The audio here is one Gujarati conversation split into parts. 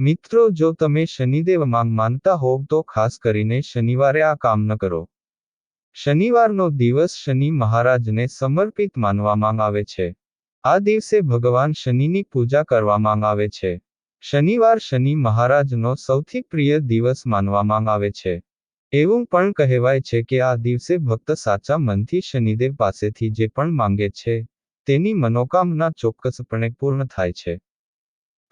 મિત્રો, જો તમે શનિદેવ માંગ માનતા હોવ તો ખાસ કરીને શનિવારે આ કામ ન કરો. શનિવારનો દિવસ શનિ મહારાજને સમર્પિત માનવામાં આવે છે. આ દિવસે ભગવાન શનિની પૂજા કરવામાં આવે છે. શનિવાર શનિ મહારાજનો સૌથી પ્રિય દિવસ માનવામાં આવે છે. એવું પણ કહેવાય છે કે આ દિવસે ભક્ત સાચા મનથી શનિદેવ પાસેથી જે પણ માંગે છે, તેની મનોકામના ચોક્કસપણે પૂર્ણ થાય છે.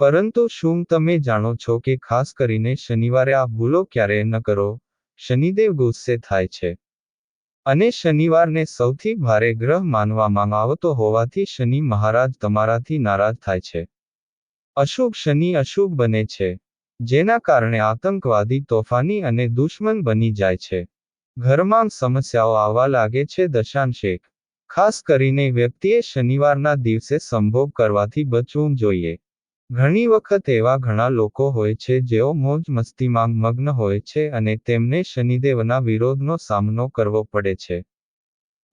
પરંતુ શું તમે જાણો છો કે ખાસ કરીને શનિવારે આ ભૂલો ક્યારેય ન કરો? શનિદેવ ગુસ્સે થાય છે. અને શનિવારને સૌથી ભારે ગ્રહ માનવામાં આવતો હોવાથી શનિ મહારાજ તમારાથી નારાજ થાય છે. અશુભ શનિ અશુભ બને છે, જેના કારણે આતંકવાદી, તોફાની અને દુશ્મન બની જાય છે. ઘરમાં સમસ્યાઓ આવવા લાગે છે દશાંશેક. ખાસ કરીને વ્યક્તિએ શનિવારના દિવસે સંભોગ કરવાથી બચવું જોઈએ. ઘણી વખત એવા ઘણા લોકો હોય છે જેઓ મોજ મસ્તીમાં મગ્ન હોય છે અને તેમને શનિદેવના વિરોધનો સામનો કરવો પડે છે.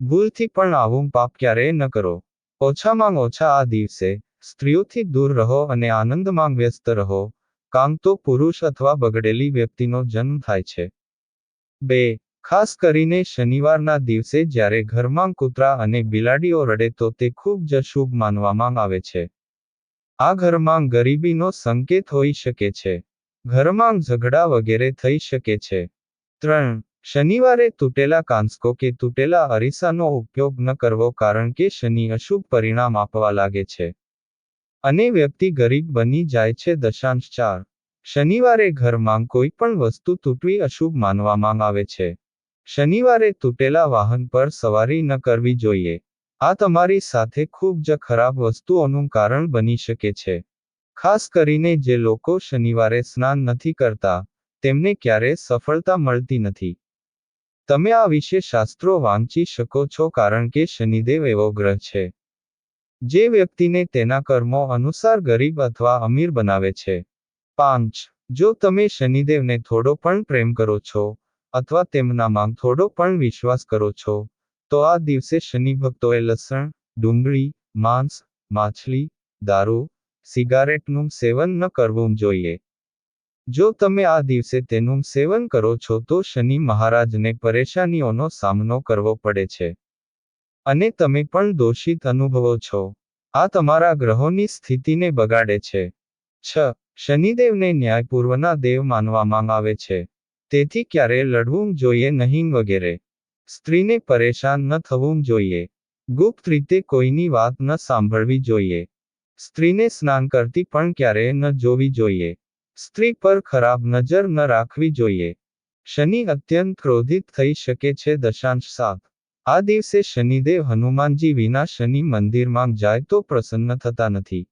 ભૂલથી પણ આવું પાપ ક્યારેય ન કરો. ઓછામાં ઓછા આ દિવસે સ્ત્રીઓથી દૂર રહો અને આનંદમાં વ્યસ્ત રહો. કામ તો પુરુષ અથવા બગડેલી વ્યક્તિનો જન્મ થાય છે. બે, ખાસ કરીને શનિવારના દિવસે જ્યારે ઘરમાં કૂતરા અને બિલાડીઓ રડે તો તે ખૂબ જ શુભ માનવામાં આવે છે. આ ઘરમાં ગરીબીનો સંકેત હોઈ શકે છે. ઘરમાં ઝઘડા વગેરે થઈ શકે છે. ત્રણ, શનિવારે તૂટેલા કાંસકો કે તૂટેલા અરીસાનો ઉપયોગ ન કરવો કારણ કે શનિ અશુભ પરિણામ આપવા લાગે છે. અને વ્યક્તિ ગરીબ બની જાય છે દશાંશ ચાર, શનિવારે ઘરમાં કોઈ પણ વસ્તુ તૂટવી અશુભ માનવામાં આવે છે. શનિવારે તૂટેલા વાહન પર સવારી ન કરવી જોઈએ. આ તમારી સાથે ખૂબ જ ખરાબ વસ્તુઓનું કારણ બની શકે છે. ખાસ કરીને જે લોકો શનિવારે સ્નાન નથી કરતા, તેમને ક્યારે સફળતા મળતી નથી. તમે આ વિશે શાસ્ત્રો વાંચી શકો છો કારણ કે શનિદેવ એવો ગ્રહ છે. જે વ્યક્તિને તેના કર્મો અનુસાર ગરીબ અથવા અમીર બનાવે છે. પાંચ, જો તમે શનિદેવને થોડો પણ પ્રેમ કરો છો, અથવા તેમનામાં થોડો પણ વિશ્વાસ કરો છો તો આ દિવસે શનિ ભક્તોએ લસણ, ડુંગળી, માંસ, માછલી, દારૂ, સિગારેટનું સેવન ન કરવું જોઈએ. જો તમે આ દિવસે તેનું સેવન કરો છો તો શનિ મહારાજને પરેશાનીઓનો સામનો કરવો પડે છે. અને તમે પણ દોષિત અનુભવો છો. આ તમારા ગ્રહોની સ્થિતિને બગાડે છે. છ. શનિદેવને ન્યાયપૂર્વના દેવ માનવામાં આવે છે. તેથી ક્યારે લડવું જોઈએ નહીં વગેરે. સ્ત્રીને પરેશાન ન થવું જોઈએ. ગુપ્ત રીતે કોઈની વાત ન સાંભળવી જોઈએ. સ્ત્રીને સ્નાન કરતી પણ ક્યારેય ન જોવી જોઈએ. સ્ત્રી પર ખરાબ નજર ન રાખવી જોઈએ. શનિ અત્યંત ક્રોધિત થઈ શકે છે દશાંશ સાત. આ દિવસે શનિદેવ હનુમાનજી વિના શનિ મંદિરમાં જાય તો પ્રસન્ન થતા નથી.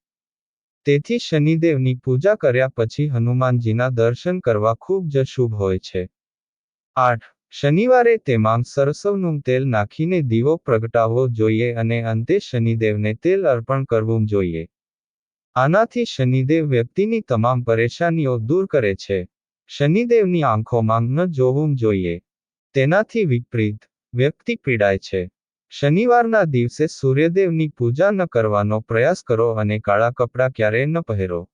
તેથી શનિદેવની પૂજા કર્યા પછી હનુમાનજીના દર્શન કરવા ખૂબ જ શુભ હોય છે. આઠ. શનિવારે તેમાં સરસવનું તેલ નાખીને દીવો પ્રગટાવવો જોઈએ અને અંતે શનિદેવને તેલ અર્પણ કરવું જોઈએ. આનાથી શનિદેવ વ્યક્તિની તમામ પરેશાનીઓ દૂર કરે છે. શનિદેવની આંખોમાં ન જોવું જોઈએ. તેનાથી વિપરીત, વ્યક્તિ પીડાય છે. શનિવારના દિવસે સૂર્યદેવની પૂજા ન કરવાનો પ્રયાસ કરો અને કાળા કપડાં ક્યારેય ન પહેરો.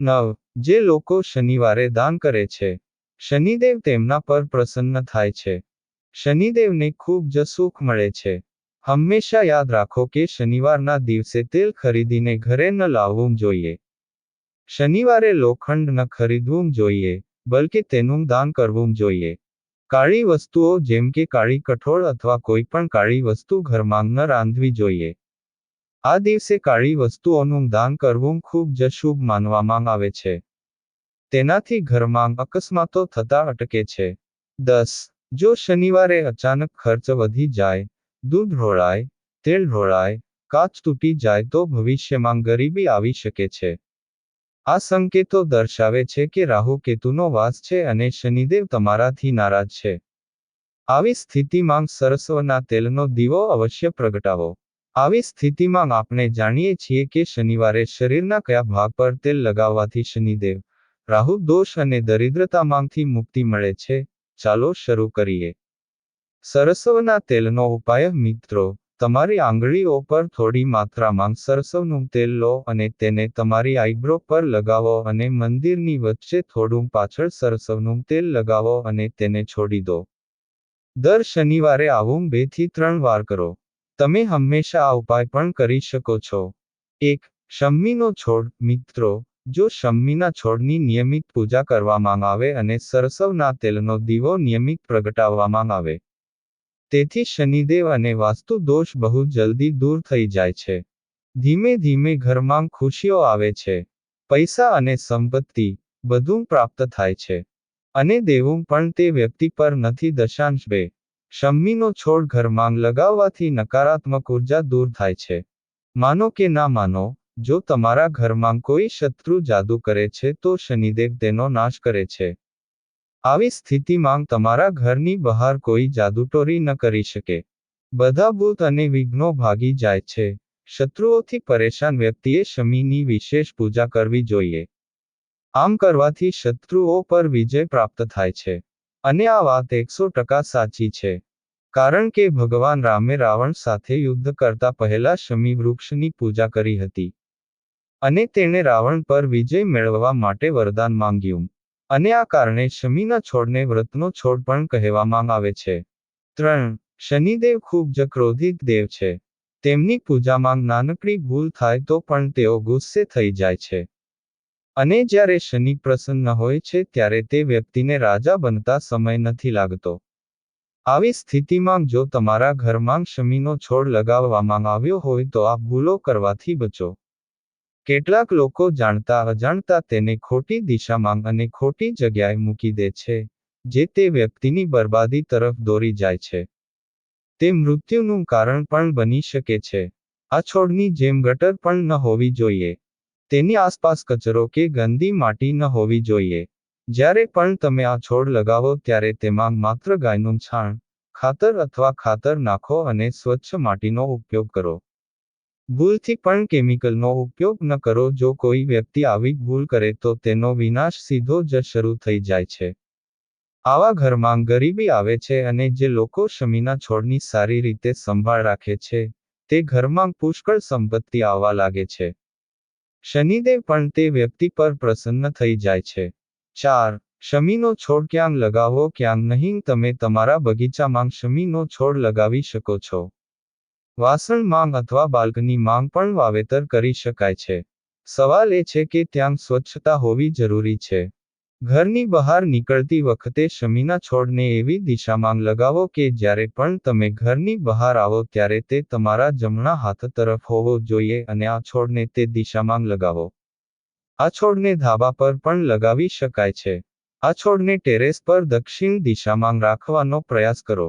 નવ, જે લોકો શનિવારે દાન કરે છે. શનિદેવ તેમના પર પ્રસન્ન થાય છે. શનિદેવને ખૂબ જ સુખ મળે છે. હંમેશા યાદ રાખો કે શનિવારના દિવસે તેલ ખરીદીને ઘરે ન લાવવું જોઈએ. શનિવારે લોખંડ ન ખરીદવું જોઈએ, બલકે તેનું દાન કરવું જોઈએ. કાળી વસ્તુઓ જેમ કે કાળી કઠોળ અથવા કોઈ પણ કાળી વસ્તુ ઘરમાં ન રાંધવી જોઈએ. આ દિવસે કાળી વસ્તુઓનું દાન કરવું ખૂબ જ શુભ માનવામાં આવે છે. તેનાથી ઘરમાં અકસ્માતો થતા અટકે છે. દસ. જો શનિવારે અચાનક ખર્ચ વધી જાય, દૂધ ઢોળાય તેલ ઢોળાય કાચ તૂટી જાય તો ભવિષ્યમાં ગરીબી આવી શકે છે. આ સંકેતો દર્શાવે છે કે રાહુ કેતુનો વાસ છે અને શનિદેવ તમારાથી નારાજ છે. આવી સ્થિતિમાં સરસ્વના તેલનો દીવો અવશ્ય પ્રગટાવો. આવી સ્થિતિમાં આપણે જાણીએ છીએ કે શનિવારે શરીરના કયા ભાગ પર તેલ લગાવવાથી શનિદેવ રાહુ દોષ અને દરિદ્રતામાંથી મુક્તિ મળે છે. ચાલો શરૂ કરીએ. સરસવના તેલનો ઉપાય, મિત્રો, તમારી આંગળીઓ પર થોડી માત્રામાં સરસવનું તેલ લો અને તેને તમારી આઈબ્રો પર લગાવો અને મંદિરની વચ્ચે થોડું પાછળ સરસવનું તેલ લગાવો અને તેને છોડી દો. દર શનિવારે આવું બેથી ત્રણ વાર કરો. તમે હંમેશા આ ઉપાય પણ કરી શકો છો. એક, શમ્મીનો છોડ, મિત્રો જો શમ્મીના છોડની નિયમિત પૂજા કરવામાં આવે અને સરસવના તેલનો દીવો નિયમિત પ્રગટાવવામાં આવે. તેથી શનિદેવ અને વાસ્તુ દોષ બહુ જલ્દી દૂર થઈ જાય છે. ધીમે ધીમે ઘરમાં ખુશીઓ આવે છે. પૈસા અને સંપત્તિ બધું પ્રાપ્ત થાય છે. અને દેવું પણ તે વ્યક્તિ પર નથી દશાંશ બે શમ્મીનો છોડ ઘરમાં લગાવવાથી નકારાત્મક ઊર્જા દૂર થાય છે. માનો કે ના માનો જો તમારા ઘરમાં કોઈ શત્રુ જાદુ કરે છે, તો શનિદેવ તેનો નાશ કરે છે. આવી સ્થિતિમાં તમારા ઘરની બહાર કોઈ જાદુટોરી ન કરી શકે. બધા ભૂત અને વિઘ્નો ભાગી જાય છે. શત્રુઓથી પરેશાન વ્યક્તિએ શમીની વિશેષ પૂજા કરવી જોઈએ. આમ કરવાથી શત્રુઓ પર વિજય પ્રાપ્ત થાય છે. અને આ વાત એકસો ટકા સાચી છે. કારણ કે ભગવાન રામે રાવણ સાથે યુદ્ધ કરતા પહેલા શમી વૃક્ષની પૂજા કરી હતી. અને તેણે રાવણ પર વિજય મેળવવા માટે વરદાન માંગ્યું. અને આ કારણે શમીના છોડને વ્રતનો છોડ પણ કહેવામાં આવે છે. ત્રણ, શનિદેવ ખૂબ જ ક્રોધિત દેવ છે. તેમની પૂજામાં નાનકડી ભૂલ થાય તો પણ તેઓ ગુસ્સે થઈ જાય છે. અને જ્યારે શનિ પ્રસન્ન હોય છે ત્યારે તે વ્યક્તિને રાજા બનતા સમય નથી લાગતો. આવી સ્થિતિમાં જો તમારા ઘરમાં શમીનો છોડ લગાવવામાં આવ્યો હોય તો આ ભૂલો કરવાથી બચો. કેટલાક લોકો જાણતા અજાણતા તેને ખોટી દિશામાં અને ખોટી જગ્યાએ મૂકી દે છે, જે તે વ્યક્તિની બરબાદી તરફ દોરી જાય છે. તે મૃત્યુનું કારણ પણ બની શકે છે. આ છોડની જેમ ગટર પણ ન હોવી જોઈએ. તેની આસપાસ કચરો કે ગંદી માટી ન હોવી જોઈએ. જ્યારે પણ તમે આ છોડ લગાવો ત્યારે તેમાં માત્ર ગાયનું છાણ, ખાતર અથવા ખાતર નાખો અને સ્વચ્છ માટીનો ઉપયોગ કરો. ભૂલથી પણ કેમિકલનો ઉપયોગ ન કરો. જો કોઈ વ્યક્તિ આવી ભૂલ કરે તો તેનો વિનાશ સીધો જ શરૂ થઈ જાય છે. આવા ઘરમાં ગરીબી આવે છે અને જે લોકો શમીના છોડની સારી રીતે સંભાળ રાખે છે, તે ઘરમાં પુષ્કળ સંપત્તિ આવવા લાગે છે. શનિદેવ પણ તે વ્યક્તિ પર પ્રસન્ન થઈ જાય છે. ચાર, શમીનો છોડ ક્યાં લગાવો ક્યાં નહીં. તમે તમારા બગીચામાં શમીનો છોડ લગાવી શકો છો. વાસણ માંગ અથવા બાલ્કની માંગ પણ વાવેતર કરી શકાય છે. સવાલ એ છે કે ત્યાં સ્વચ્છતા હોવી જરૂરી છે. ઘરની બહાર નીકળતી વખતે શમીના છોડને એવી દિશામાં લગાવો કે જ્યારે પણ તમે ઘરની બહાર આવો ત્યારે તે તમારા જમણા હાથ તરફ હોવો જોઈએ અને આ છોડને તે દિશામાં લગાવો. આ છોડને ધાબા પર પણ લગાવી શકાય છે. આ છોડને ટેરેસ પર દક્ષિણ દિશામાં રાખવાનો પ્રયાસ કરો.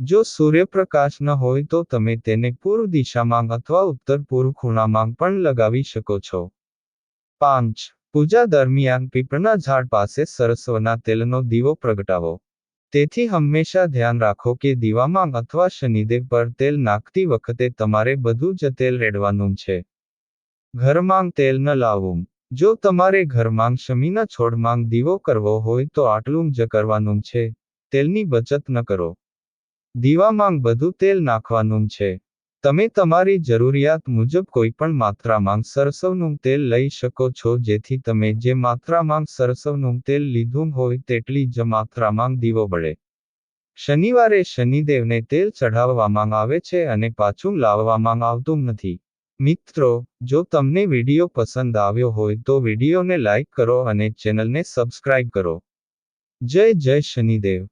જો સૂર્યપ્રકાશ ન હોય તો તમે તેને પૂર્વ દિશામાં અથવા ઉત્તર પૂર્વ ખૂણામાં પણ લગાવી શકો છો. પાંચ. પૂજા દરમિયાન પીપળના ઝાડ પાસે સરસ્વના તેલનો દીવો પ્રગટાવો. તેથી હંમેશા ધ્યાન રાખો કે દીવામાં અથવા શનિદેવ પર તેલ નાખતી વખતે તમારે બધું જ તેલ રેડવાનું છે. ઘરમાં તેલ ન લાવવું જો તમારે ઘરમાં શમીના છોડમાં દીવો કરવો હોય તો આટલું જ કરવાનું છે. તેલની બચત ન કરો. દીવામાં બધું તેલ નાખવાનું છે. તમે તમારી જરૂરિયાત મુજબ કોઈપણ માત્રામાં સરસવનું તેલ લઈ શકો છો, જેથી તમે જે માત્રામાં સરસવનું તેલ લીધું હોય તેટલી જ માત્રામાં દીવો બળે. શનિવારે શનિદેવને તેલ ચઢાવવામાં આવે છે અને પાછું લાવવામાં આવતું નથી. મિત્રો, જો તમને વીડિયો પસંદ આવ્યો હોય તો વિડીયોને લાઈક કરો અને ચેનલને સબસ્ક્રાઇબ કરો. જય જય શનિદેવ.